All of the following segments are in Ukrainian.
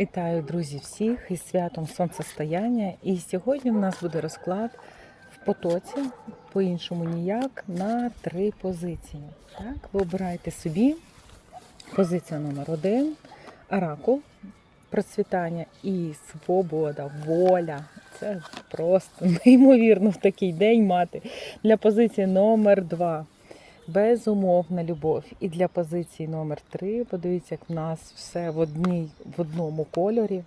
Вітаю, друзі, всіх із святом сонцестояння. І сьогодні в нас буде розклад в потоці, по-іншому ніяк, на три позиції. Так, ви обираєте собі позиція номер один, оракул, процвітання і свобода, воля. Це просто неймовірно в такий день мати. Для позиції номер два. Безумовна любов. І для позиції номер 3 подивіться, як в нас все в одній, в одному кольорі.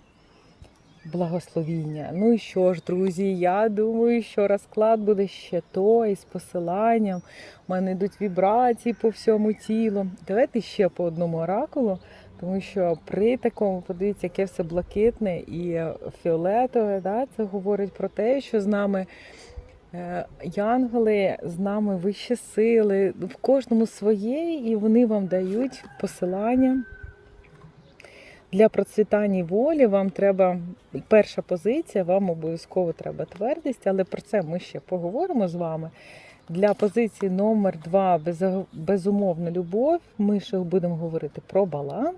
Благословіння. Ну і що ж, друзі, я думаю, що розклад буде ще той з посиланням. У мене йдуть вібрації по всьому тілу. Давайте ще по одному оракулу, тому що при такому, подивіться, яке все блакитне і фіолетове, да, це говорить про те, що з нами. Е, Янгели з нами вищі сили, в кожному своє, і вони вам дають посилання. Для процвітання волі вам треба перша позиція, вам обов'язково треба твердість, але про це ми ще поговоримо з вами. Для позиції номер 2 безумовна любов. Ми ще будемо говорити про баланс.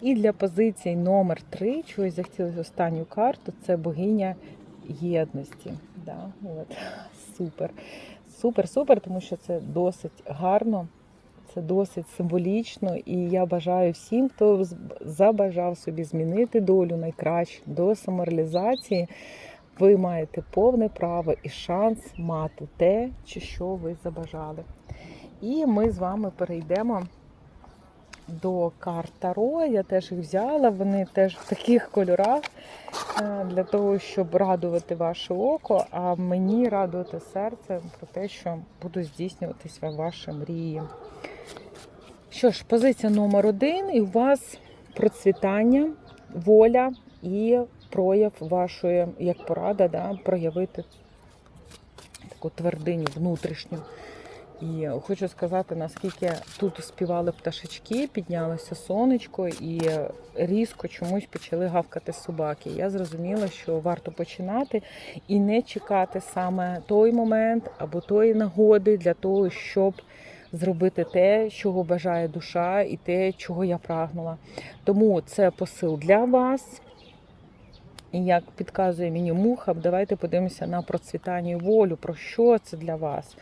І для позиції номер 3 чогось захотілося останню карту, це богиня єдності. Да, от. Супер. Супер, супер, тому що це досить гарно, це досить символічно. І я бажаю всім, хто забажав собі змінити долю найкраще до самореалізації. Ви маєте повне право і шанс мати те, що ви забажали. І ми з вами перейдемо до карт Таро. Я теж їх взяла, вони теж в таких кольорах е, для того, щоб радувати ваше око, а мені радувати серце про те, що будуть здійснюватися ваші мрії. Що ж, позиція номер один, і у вас процвітання, воля і прояв вашої, як порада, да, проявити таку твердиню внутрішню. І хочу сказати, наскільки тут співали пташечки, піднялося сонечко і різко чомусь почали гавкати собаки. Я зрозуміла, що варто починати і не чекати саме той момент або тої нагоди для того, щоб зробити те, чого бажає душа, і те, чого я прагнула. Тому це посил для вас. І як підказує мені муха, давайте подивимося на процвітання і волю. Про що це для вас?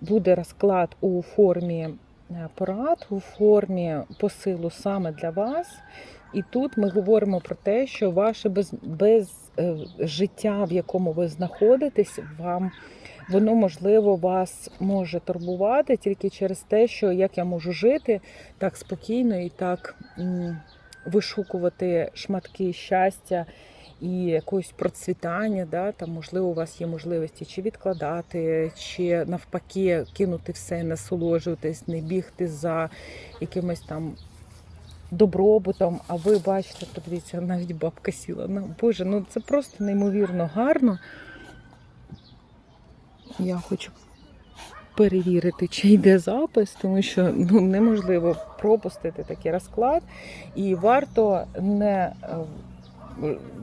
Буде розклад у формі е, порад, у формі посилу саме для вас. І тут ми говоримо про те, що ваше без, без е, життя, в якому ви знаходитесь, вам воно можливо вас може турбувати тільки через те, що як я можу жити так спокійно і так вишукувати шматки щастя і якогось процвітання, да, там, можливо, у вас є можливості чи відкладати, чи навпаки кинути все, насолоджуватись, не бігти за якимось там добробутом. А ви бачите, подивіться, навіть бабка сіла. Ну, Боже, ну це просто неймовірно гарно. Я хочу перевірити, чи йде запис, тому що ну, неможливо пропустити такий розклад, і варто не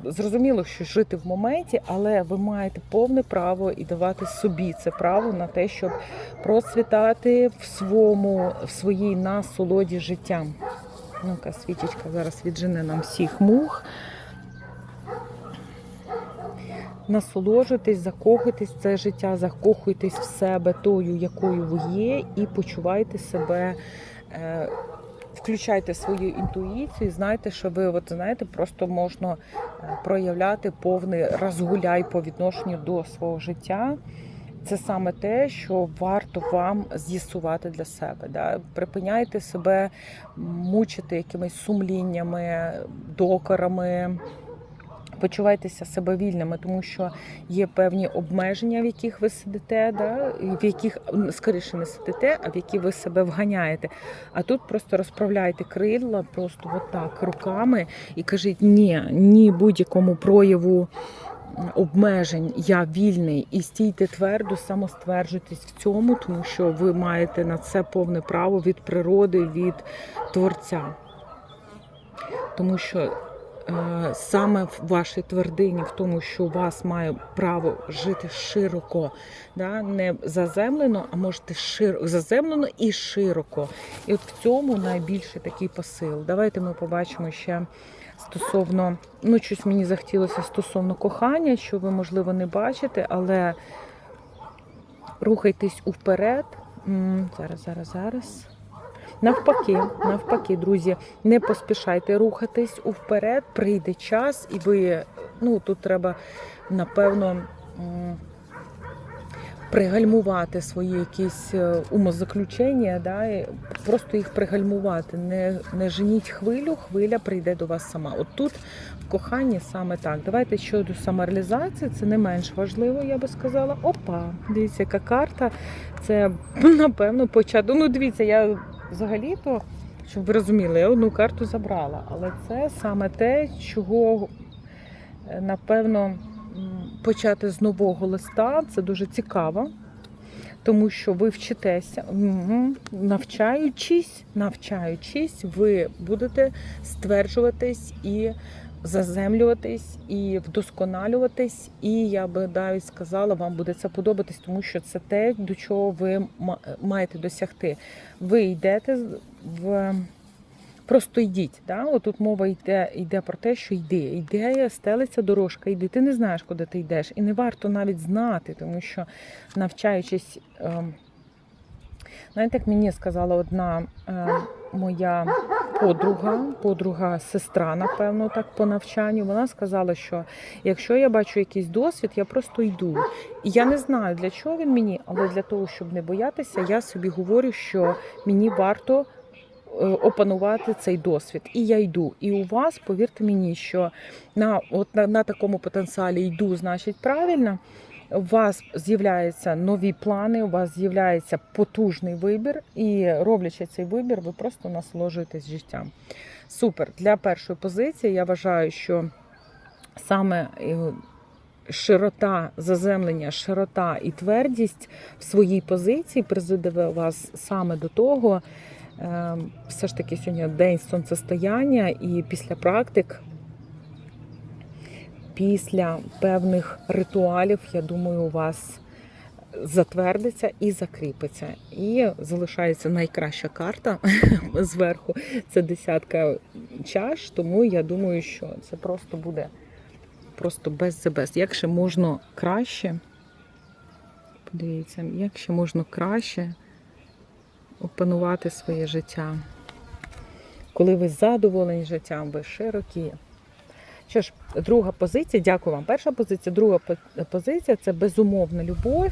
зрозуміло, що жити в моменті, але ви маєте повне право і давати собі це право на те, щоб процвітати в своєму, в своїй насолоді життям. Ну-ка, свічечка зараз віджене нам всіх мух. Насолоджуйтесь, закохуйтесь в це життя, закохуйтесь в себе тою, якою ви є, і почувайте себе. Включайте свою інтуїцію, знайте, що ви от знаєте, просто можна е, проявляти повний розгуляй по відношенню до свого життя. Це саме те, що варто вам з'ясувати для себе. Да? Припиняйте себе мучити якимись сумліннями, докорами почувайтеся себе вільними, тому що є певні обмеження, в яких ви сидите, да? в яких скоріше не сидите, а в які ви себе вганяєте. А тут просто розправляйте крила, просто отак руками і кажіть ні, ні будь-якому прояву. Обмежень, я вільний і стійте твердо, самостверджуйтесь в цьому, тому що ви маєте на це повне право від природи, від творця. Тому що саме в вашій твердині, в тому, що у вас має право жити широко, да? не заземлено, а можете широко заземлено і широко. І от в цьому найбільший такий посил. Давайте ми побачимо ще стосовно, ну, щось мені захотілося стосовно кохання, що ви, можливо, не бачите, але рухайтесь уперед. Зараз, зараз, зараз. Навпаки, навпаки, друзі, не поспішайте рухатись уперед, прийде час, і ви, ну тут треба, напевно, пригальмувати свої якісь е, умозаключення, да, і просто їх пригальмувати. Не, не женіть хвилю, хвиля прийде до вас сама. От тут в коханні саме так. Давайте щодо самореалізації, це не менш важливо, я би сказала. Опа, дивіться, яка карта. Це напевно початок. Ну, дивіться, я взагалі-то, щоб ви розуміли, я одну карту забрала, але це саме те, чого е, напевно почати з нового листа. Це дуже цікаво. Тому що ви вчитеся, навчаючись, навчаючись, ви будете стверджуватись і заземлюватись, і вдосконалюватись. І я би навіть сказала, вам буде це подобатись, тому що це те, до чого ви маєте досягти. Ви йдете в. Просто йдіть. Да? Отут мова йде, йде про те, що. Йде, стелиться дорожка, йди. Ти не знаєш, куди ти йдеш. І не варто навіть знати, тому що навчаючись. ем, Знаєте, як мені сказала одна е, моя подруга, подруга, сестра, напевно, так по навчанню. Вона сказала, що якщо я бачу якийсь досвід, я просто йду. І я не знаю, для чого він мені, але для того, щоб не боятися, я собі говорю, що мені варто е, опанувати цей досвід. І я йду. І у вас, повірте мені, що на, от на, на такому потенціалі йду, значить, правильно. У вас з'являються нові плани, у вас з'являється потужний вибір, і роблячи цей вибір, ви просто насолоджуєтесь життям. Супер. Для першої позиції я вважаю, що саме е, широта заземлення, широта і твердість в своїй позиції призведе вас саме до того. е, Все ж таки сьогодні день сонцестояння, і після практик після певних ритуалів, я думаю, у вас затвердиться і закріпиться. І залишається найкраща карта зверху. Це десятка чаш, тому я думаю, що це просто буде просто без best. Як ще можна краще, подивіться, як ще можна краще опанувати своє життя. Коли ви задоволені життям, ви широкі. Що ж, друга позиція, дякую вам. Перша позиція, друга позиція це безумовна любов,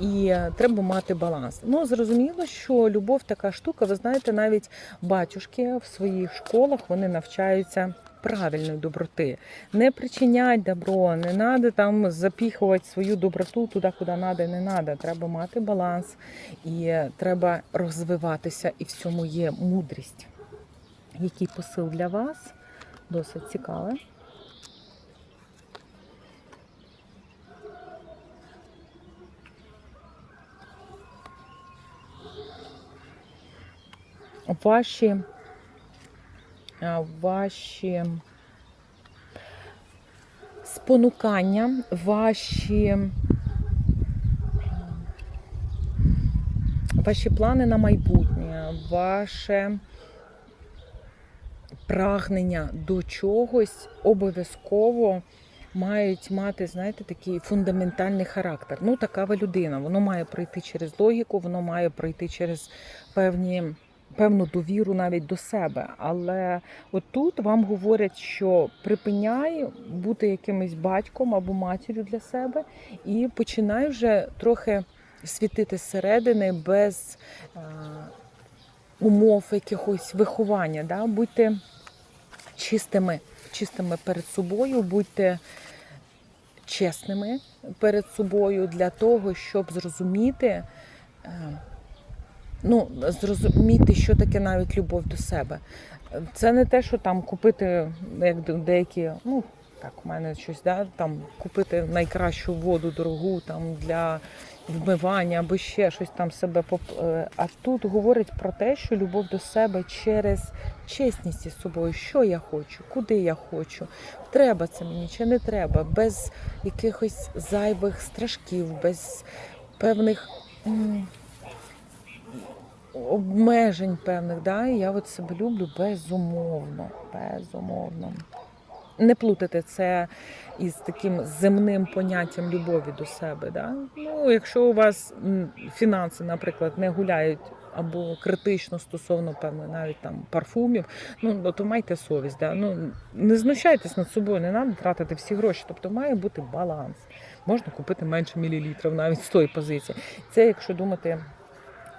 і е, треба мати баланс. Ну, зрозуміло, що любов така штука. Ви знаєте, навіть батюшки в своїх школах вони навчаються правильної доброти. Не причинять добро, не треба там запіхувати свою доброту туди, куди треба, не треба. Треба мати баланс і е, треба розвиватися, і в цьому є мудрість. Який посил для вас? Досить цікавий. Ваші, ваші спонукання, ваші, ваші плани на майбутнє, ваше прагнення до чогось обов'язково мають мати, знаєте, такий фундаментальний характер. Ну, така ви людина. Воно має пройти через логіку, воно має пройти через певні. Певну довіру навіть до себе, але отут вам говорять, що припиняй бути якимось батьком або матір'ю для себе, і починай вже трохи світити зсередини без е, умов якихось виховання. Да? Будьте чистими, чистими перед собою, будьте чесними перед собою для того, щоб зрозуміти. Ну, зрозуміти, що таке навіть любов до себе. Це не те, що там купити, як деякі, ну так, у мене щось, да, там купити найкращу воду дорогу там для вмивання або ще щось там себе поп... е, А тут говорить про те, що любов до себе через чесність із собою, що я хочу, куди я хочу, треба це мені чи не треба, без якихось зайвих страшків, без певних. Обмежень певних, да? я от себе люблю безумовно, безумовно. не плутати це із таким земним поняттям любові до себе. Да? Ну, якщо у вас фінанси, наприклад, не гуляють або критично стосовно певно, навіть там парфумів, ну то майте совість. Да? Ну, не знущайтесь над собою, не треба тратити всі гроші. Тобто має бути баланс. Можна купити менше мілілітрів навіть з тої позиції. Це якщо думати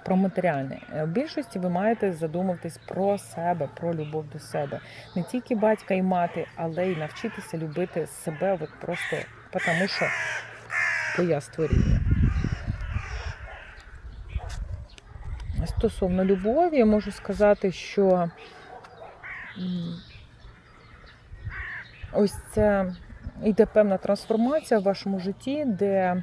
про матеріальне. Е, В більшості ви маєте задуматись про себе, про любов до себе. Не тільки батька і мати, але й навчитися любити себе от просто тому, що я створіння. Стосовно любові, я можу сказати, що ось це йде певна трансформація в вашому житті, де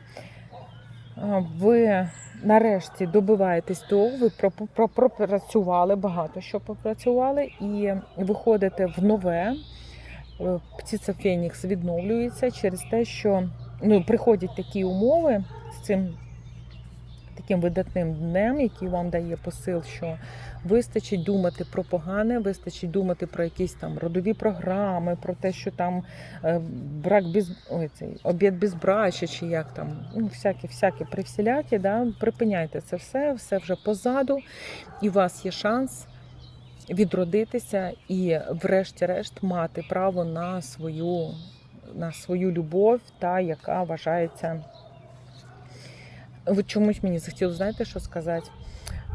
ви нарешті добиваєтесь того, ви про- про- пропрацювали багато що попрацювали, і виходите в нове. Е, Птиця Фенікс відновлюється через те, що ну, приходять такі умови з цим таким видатним днем, який вам дає посил, що вистачить думати про погане, вистачить думати про якісь там родові програми, про те, що там е, брак без ой, цей обід безбрачя, чи як там, ну, всякі, всякі привсілякі, да, припиняйте це все, все вже позаду, і у вас є шанс відродитися і, врешті-решт, мати право на свою, на свою любов, та яка вважається. От чомусь мені захотілося, знаєте, що сказати?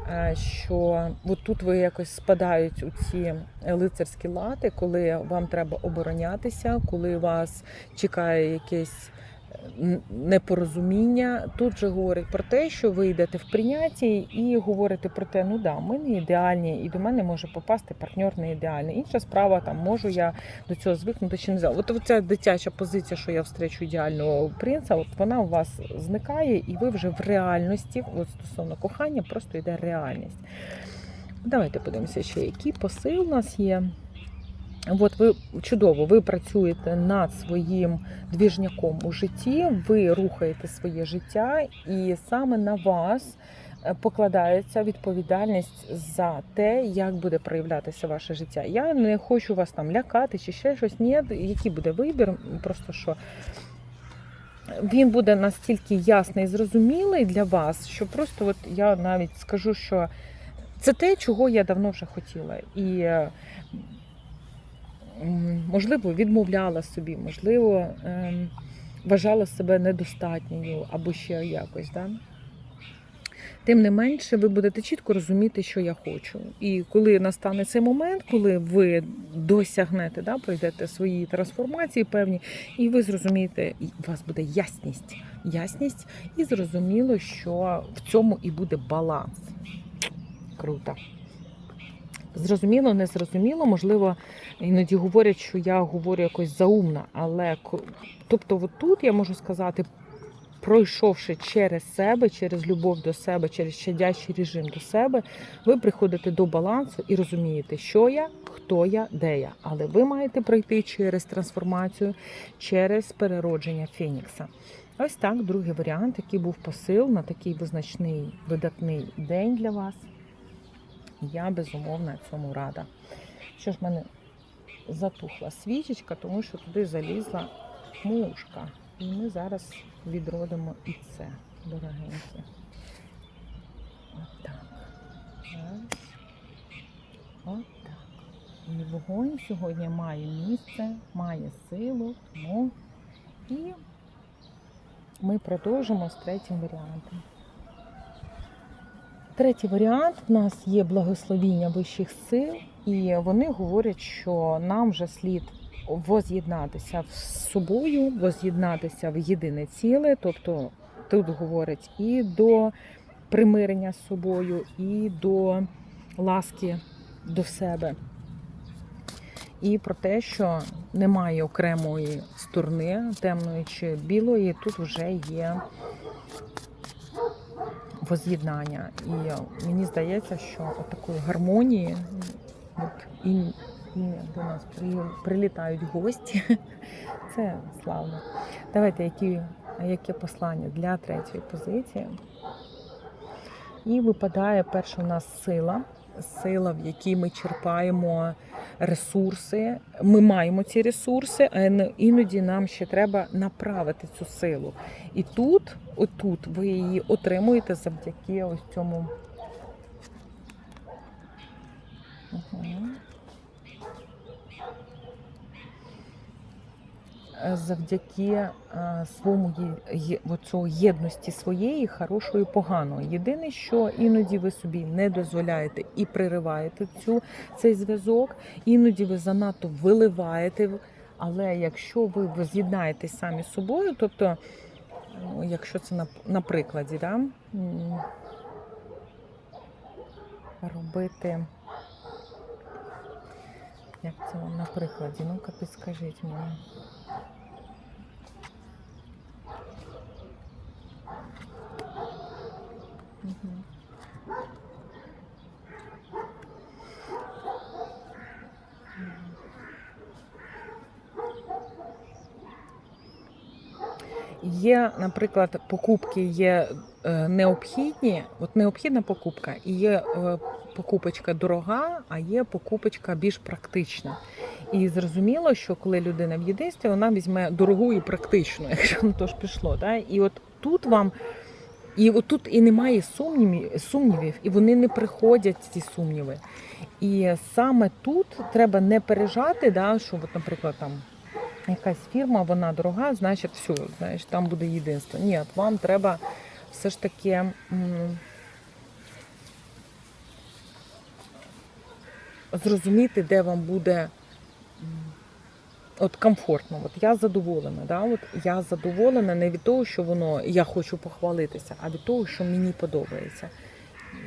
Е, Що от тут ви якось спадають у ці лицарські лати, коли вам треба оборонятися, коли вас чекає якесь непорозуміння. Тут же говорить про те, що ви йдете в прийнятті і говорите про те, ну да, ми не ідеальні, і до мене може попасти партнер не ідеальний. Інша справа, там можу я до цього звикнути чи не знаю. От ця дитяча позиція, що я встречу ідеального принца, от вона у вас зникає, і ви вже в реальності, от стосовно кохання, просто йде реальність. Давайте подивимося, ще який посил у нас є. От ви чудово, ви працюєте над своїм двіжняком у житті, ви рухаєте своє життя, і саме на вас е, покладається відповідальність за те, як буде проявлятися ваше життя. Я не хочу вас там лякати чи ще щось. Ні, який буде вибір, просто що. Він буде настільки ясний і зрозумілий для вас, що просто от я навіть скажу, що це те, чого я давно вже хотіла. І е, можливо, відмовляла собі, можливо, ем, вважала себе недостатньою або ще якось. Да? Тим не менше, ви будете чітко розуміти, що я хочу. І коли настане цей момент, коли ви досягнете, да, пройдете свої трансформації певні, і ви зрозумієте, у вас буде ясність. Ясність, і зрозуміло, що в цьому і буде баланс. Круто. Зрозуміло, не зрозуміло, можливо, іноді говорять, що я говорю якось заумно, але тобто, от тут я можу сказати, пройшовши через себе, через любов до себе, через щадящий режим до себе, ви приходите до балансу і розумієте, що я, хто я, де я. Але ви маєте пройти через трансформацію, через переродження Фенікса. Ось так, другий варіант, який був посил на такий визначний видатний день для вас. Я безумовно цьому рада. Що ж в мене затухла свічечка, тому що туди залізла мушка. І ми зараз відродимо і це, дорогенькі. Отак. І вогонь сьогодні має місце, має силу, тому і ми продовжимо з третім варіантом. Третій варіант в нас є благословіння вищих сил, і вони говорять, що нам вже слід воз'єднатися з собою, воз'єднатися в єдине ціле. Тобто тут говорять і до примирення з собою, і до ласки до себе. І про те, що немає окремої сторони, темної чи білої, тут вже є воз'єднання. І мені здається, що такої гармонії от, і, і до нас при, прилітають гості. Це славно. Давайте, які, яке послання для третьої позиції. І випадає перша у нас сила. Сила, в якій ми черпаємо ресурси. Ми маємо ці ресурси, а іноді нам ще треба направити цю силу. І тут, отут, ви її отримуєте завдяки ось цьому. Мгм. Е, Завдяки е, своєму є- єдності своєї, хорошої поганої. Єдине, що іноді ви собі не дозволяєте і пририваєте цю, цей зв'язок, іноді ви занадто виливаєте. Але якщо ви, з'єднаєтесь самі з собою, тобто, ну, якщо це на, на прикладі, да, робити. Як це на прикладі? Ну-ка підскажіть мені. Є, наприклад, покупки є е, необхідні, от необхідна покупка, і є е, покупочка дорога, а є покупочка більш практична. І зрозуміло, що коли людина в єдинстві, вона візьме дорогу і практичну, якщо на то ж пішло. Да? І от тут вам. І отут і немає сумнівів, сумнівів, і вони не приходять ці сумніви. І саме тут треба не пережати, да, що, от, наприклад, там якась фірма, вона дорога, значить, все, знаєш, там буде єдинство. Ні, от вам треба все ж таки. Зрозуміти, де вам буде от комфортно. От я задоволена. Да? От я задоволена не від того, що воно я хочу похвалитися, а від того, що мені подобається.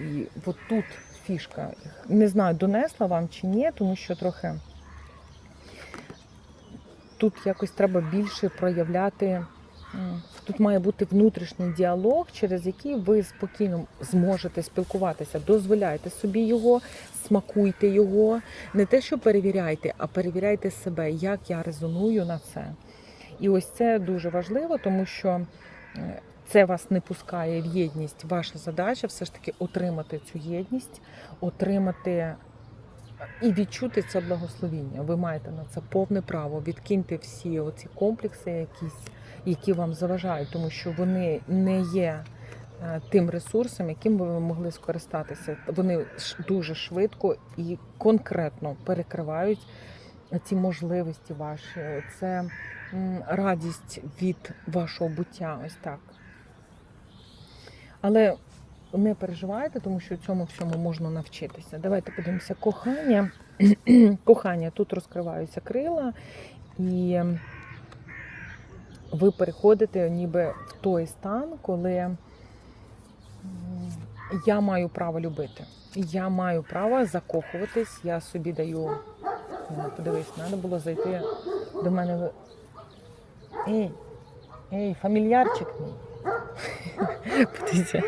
І от тут фішка. Не знаю, донесла вам чи ні, тому що трохи тут якось треба більше проявляти. Тут має бути внутрішній діалог, через який ви спокійно зможете спілкуватися. Дозволяйте собі його, смакуйте його. Не те, що перевіряйте, а перевіряйте себе, як я резоную на це. І ось це дуже важливо, тому що е, це вас не пускає в єдність. Ваша задача все ж таки отримати цю єдність, отримати і відчути це благословіння. Ви маєте на це повне право. Відкиньте всі оці комплекси, якісь, які вам заважають, тому що вони не є е, тим ресурсом, яким би ви могли скористатися. Вони дуже швидко і конкретно перекривають ці можливості ваші. Це радість від вашого буття. Ось так. Але не переживайте, тому що цьому всьому можна навчитися. Давайте подивимося кохання. кохання тут розкриваються крила, і ви переходите ніби в той стан, коли я маю право любити. Я маю право закохуватись, я собі даю. Подивись, треба було зайти до мене. Ей, ей, фамільярчик мій. Подивіться,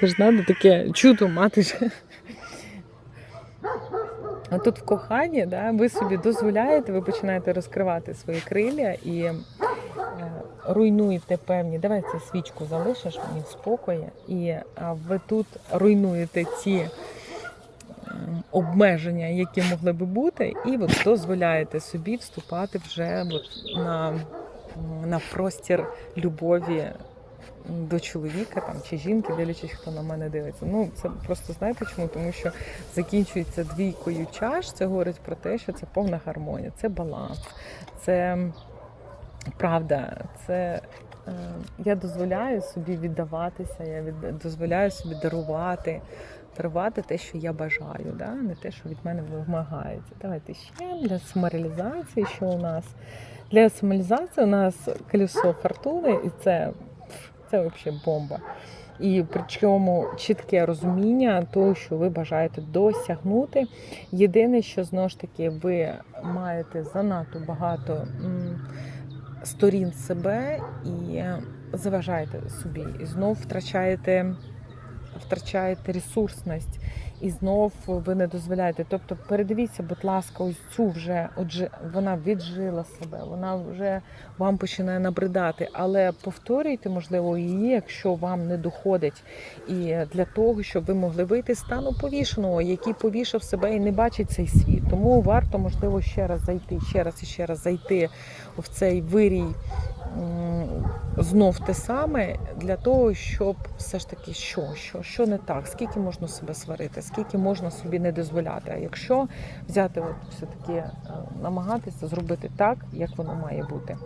це ж треба таке чудо мати. ж. А тут в коханні, да, ви собі дозволяєте, ви починаєте розкривати свої крилля і руйнуєте певні. Давай цю свічку залишиш мені в спокої, і ви тут руйнуєте ці обмеження, які могли би бути, і от дозволяєте собі вступати вже от на, на простір любові до чоловіка там чи жінки, дивлячись, хто на мене дивиться. Ну це просто знаєте чому? Тому що закінчується двійкою чаш. Це говорить про те, що це повна гармонія, це баланс, це правда, це. е, Я дозволяю собі віддаватися, я від... дозволяю собі дарувати, дарувати те, що я бажаю, да? не те, що від мене вимагається. Давайте ще для самореалізації, що у нас. Для самореалізації у нас колесо фортуни, і це, це взагалі бомба. І причому чітке розуміння того, що ви бажаєте досягнути. Єдине, що знову ж таки ви маєте занадто багато сторін себе і заважаєте собі, і знов втрачаєте, втрачаєте ресурсність. і знов ви не дозволяєте. Тобто передивіться, будь ласка, ось цю вже отже, вона віджила себе, вона вже вам починає набридати, але повторюйте, можливо, її, якщо вам не доходить. І для того, щоб ви могли вийти з стану повішеного, який повішав себе і не бачить цей світ. Тому варто, можливо, ще раз зайти, ще раз і ще раз зайти в цей вирій. Знов те саме для того, щоб все ж таки що, що, що не так, скільки можна себе сварити, скільки можна собі не дозволяти. А якщо взяти, от все таки е, намагатися зробити так, як воно має бути.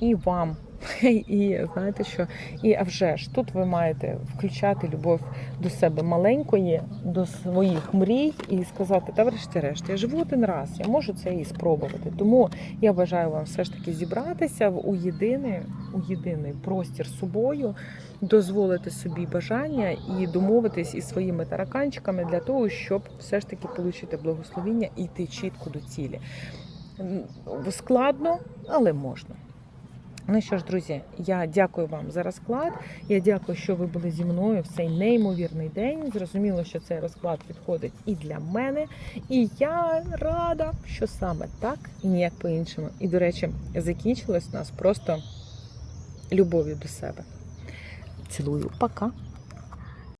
І вам, і знаєте що, і а вже ж тут ви маєте включати любов до себе маленької, до своїх мрій і сказати, та врешті-решт, я живу один раз, я можу це і спробувати. Тому я бажаю вам все ж таки зібратися в у єдиний, у єдиний простір з собою, дозволити собі бажання і домовитись із своїми тараканчиками для того, щоб все ж таки отримати благословіння і йти чітко до цілі. Складно, але можна. Ну що ж, друзі, я дякую вам за розклад. Я дякую, що ви були зі мною в цей неймовірний день. Зрозуміло, що цей розклад підходить і для мене. І я рада, що саме так і ніяк по-іншому. І, до речі, закінчилось у нас просто любов'ю до себе. Цілую, пока.